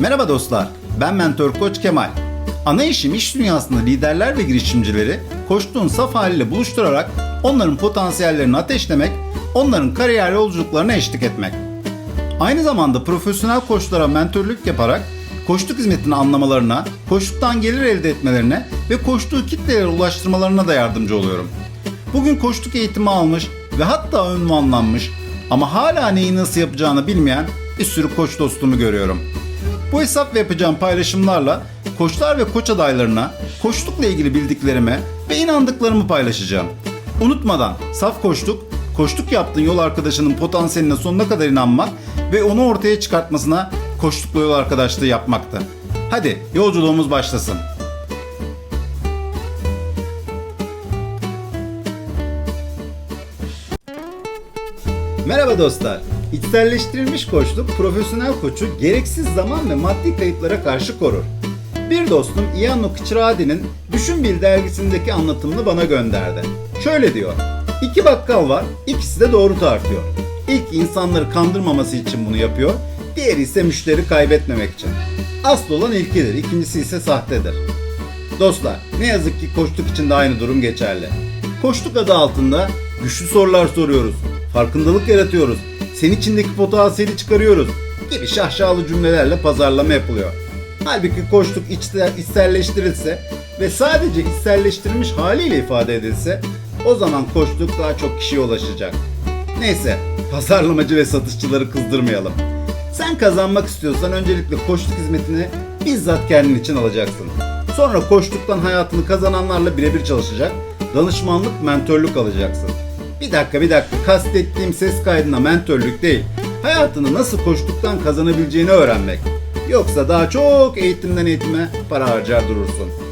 Merhaba dostlar, ben mentor koç Kemal. Ana işim iş dünyasında liderler ve girişimcileri koştuğun saf haliyle buluşturarak onların potansiyellerini ateşlemek, onların kariyer yolculuklarına eşlik etmek. Aynı zamanda profesyonel koçlara mentorluk yaparak koçluk hizmetini anlamalarına, koçluktan gelir elde etmelerine ve koçtuğu kitlelere ulaştırmalarına da yardımcı oluyorum. Bugün koçluk eğitimi almış ve hatta ünvanlanmış ama hala neyi nasıl yapacağını bilmeyen bir sürü koç dostumu görüyorum. Bu hesap ve yapacağım paylaşımlarla koçlar ve koç adaylarına koçlukla ilgili bildiklerimi ve inandıklarımı paylaşacağım. Unutmadan saf koçluk, koçluk yaptığın yol arkadaşının potansiyeline sonuna kadar inanmak ve onu ortaya çıkartmasına koçlukla yol arkadaşlığı yapmaktı. Hadi yolculuğumuz başlasın. Merhaba dostlar. İçselleştirilmiş koçluk profesyonel koçu gereksiz zaman ve maddi kayıplara karşı korur. Bir dostum Ianno Kıçıradi'nin Düşün Bil dergisindeki anlatımını bana gönderdi. Şöyle diyor. İki bakkal var, ikisi de doğru tartıyor. İlk insanları kandırmaması için bunu yapıyor, diğeri ise müşteri kaybetmemek için. Asıl olan ilkidir, ikincisi ise sahtedir. Dostlar, ne yazık ki koçluk için de aynı durum geçerli. Koçluk adı altında güçlü sorular soruyoruz, farkındalık yaratıyoruz, senin içindeki potansiyeli çıkarıyoruz gibi şaşalı cümlelerle pazarlama yapılıyor. Halbuki koçluk içte, içselleştirilse ve sadece içselleştirilmiş haliyle ifade edilse o zaman koçluk daha çok kişiye ulaşacak. Neyse, pazarlamacı ve satışçıları kızdırmayalım. Sen kazanmak istiyorsan öncelikle koçluk hizmetini bizzat kendin için alacaksın. Sonra koçluktan hayatını kazananlarla birebir çalışacak, danışmanlık, mentörlük alacaksın. Bir dakika bir dakika kastettiğim ses kaydına mentörlük değil, hayatını nasıl koçluktan kazanabileceğini öğrenmek. Yoksa daha çok eğitimden eğitime para harcar durursun.